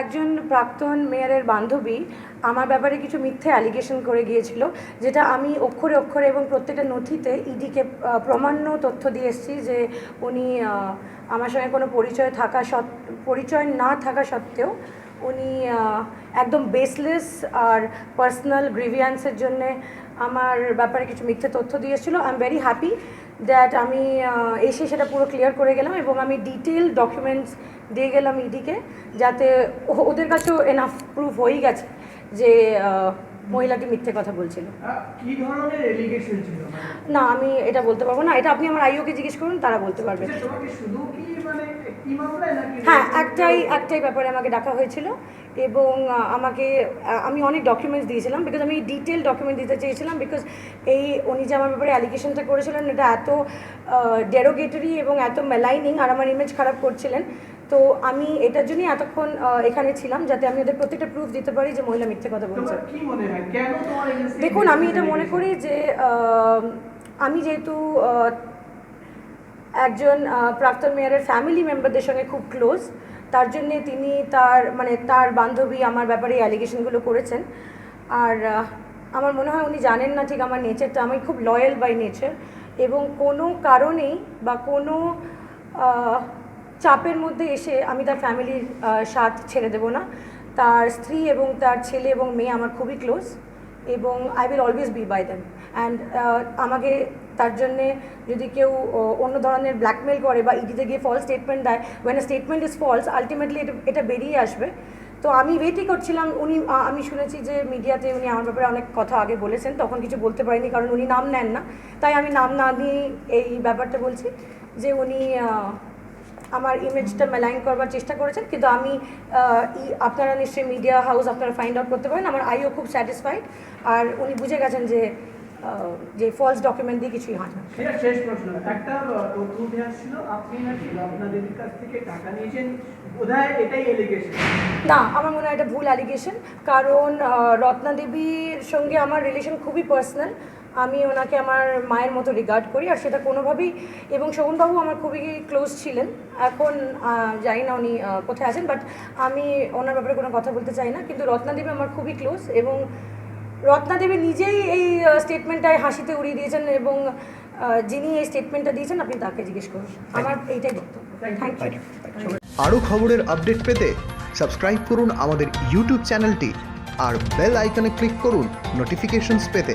একজন প্রাক্তন মেয়রের বান্ধবী আমার ব্যাপারে কিছু মিথ্যে অ্যালিগেশন করে গিয়েছিল, যেটা আমি অক্ষরে অক্ষরে এবং প্রত্যেকটা নথিতে ইডিকে প্রমাণ্য তথ্য দিয়ে এসেছি যে উনি আমার সঙ্গে কোনো পরিচয় থাকা সৎ, পরিচয় না থাকা সত্ত্বেও উনি একদম বেসলেস আর পার্সোনাল গ্রিভিয়ান্সের জন্যে আমার ব্যাপারে কিছু মিথ্যে তথ্য দিয়ে এসেছিল। I am very happy that আমি এসে সেটা পুরো ক্লিয়ার করে গেলাম এবং আমি ডিটেল ডকুমেন্টস দিয়ে গেলাম ইডিকে যাতে ওদের কাছেও এনাফ প্রুফ হয়েই গেছে যে মহিলাটি মিথ্যে কথা বলছিল। কি ধরনের এলিগেশন ছিল? না আমি এটা বলতে পারব না। এটা আপনি আমার আইওকে জিজ্ঞেস করুন তারা বলতে পারবে। শুধু কি মানে হ্যাঁ একটাই একটাই ব্যাপারে আমাকে ডাকা হয়েছিল। এবং আমাকে আমি অনেক ডকুমেন্টস দিয়েছিলাম বিকজ আমি ডিটেল ডকুমেন্ট দিতে চেয়েছিলাম বিকজ এই উনি যে আমার ব্যাপারে অ্যালিগেশনটা করেছিলেন এটা এত ডেরোগেটরি এবং এত মেলাইনিং আর আমার ইমেজ খারাপ করছিলেন তো আমি এটার জন্যই এতক্ষণ এখানে ছিলাম যাতে আমি ওদের প্রত্যেকটা প্রুফ দিতে পারি যে মহিলা মিথ্যে কথা বলছে। দেখুন আমি এটা মনে করি যে আমি যেহেতু একজন প্রাক্তন মেয়রের ফ্যামিলি মেম্বারদের সঙ্গে খুব ক্লোজ তার জন্যে তিনি তার মানে তার বান্ধবী আমার ব্যাপারে এই অ্যালিগেশনগুলো করেছেন। আর আমার মনে হয় উনি জানেন না ঠিক আমার নেচারটা আমি খুব লয়াল বাই নেচার এবং কোনো কারণেই বা কোনো চাপের মধ্যে এসে আমি তার ফ্যামিলির সাথ ছেড়ে দেবো না। তার স্ত্রী এবং তার ছেলে এবং মেয়ে আমার খুবই ক্লোজ এবং I will always be by them and আমাকে তার জন্যে যদি কেউ অন্য ধরনের ব্ল্যাকমেল করে বা ইডিতে গিয়ে ফলস স্টেটমেন্ট দেয় when statement is false ultimately এটা বেরিয়ে আসবে। তো আমি ওয়েটই করছিলাম, উনি আমি শুনেছি যে মিডিয়াতে উনি আমার ব্যাপারে অনেক কথা আগে বলেছেন, তখন কিছু বলতে পারিনি কারণ উনি নাম নেন না। তাই আমি নাম না নিয়ে এই ব্যাপারটা বলছি যে উনি আমার ইমেজটা মেলাইন করবার চেষ্টা করেছেন কিন্তু আমি আপনারা নিশ্চয়ই মিডিয়া হাউস আপনারা ফাইন্ড আউট করতে পারেন আমার আইও খুব স্যাটিসফাইড আর উনি বুঝে গেছেন যে যে ফলস ডকুমেন্ট দিয়ে কিছুই হয় না। শেষ প্রশ্ন। একটা তথ্য উঠে আসছিল আপনি নাকি কাছ থেকে টাকা নিয়েছেন না আমার মনে হয় এটা ভুল অ্যালিগেশন কারণ আহ, রত্না দেবীর সঙ্গে আমার রিলেশন খুবই পার্সোনাল আমি ওনাকে আমার মায়ের মতো রিগার্ড করি আর সেটা কোনোভাবেই এবং শোভনবাবু আমার খুবই ক্লোজ ছিলেন। এখন জানি না উনি কোথায় আছেন বাট আমি ওনার ব্যাপারে কোনো কথা বলতে চাই না। কিন্তু রত্নাদেবী আমার খুবই ক্লোজ এবং রত্নাদেবী নিজেই এই স্টেটমেন্টটায় হাসিতে উড়িয়ে দিয়েছেন এবং যিনি এই স্টেটমেন্টটা দিয়েছেন আপনি তাকে জিজ্ঞেস করুন। আমার এইটাই বক্তব্য। থ্যাংক ইউ আরও খবরের আপডেট পেতে সাবস্ক্রাইব করুন আমাদের ইউটিউব চ্যানেলটি আর বেল আইকনে ক্লিক করুন নোটিফিকেশনস পেতে।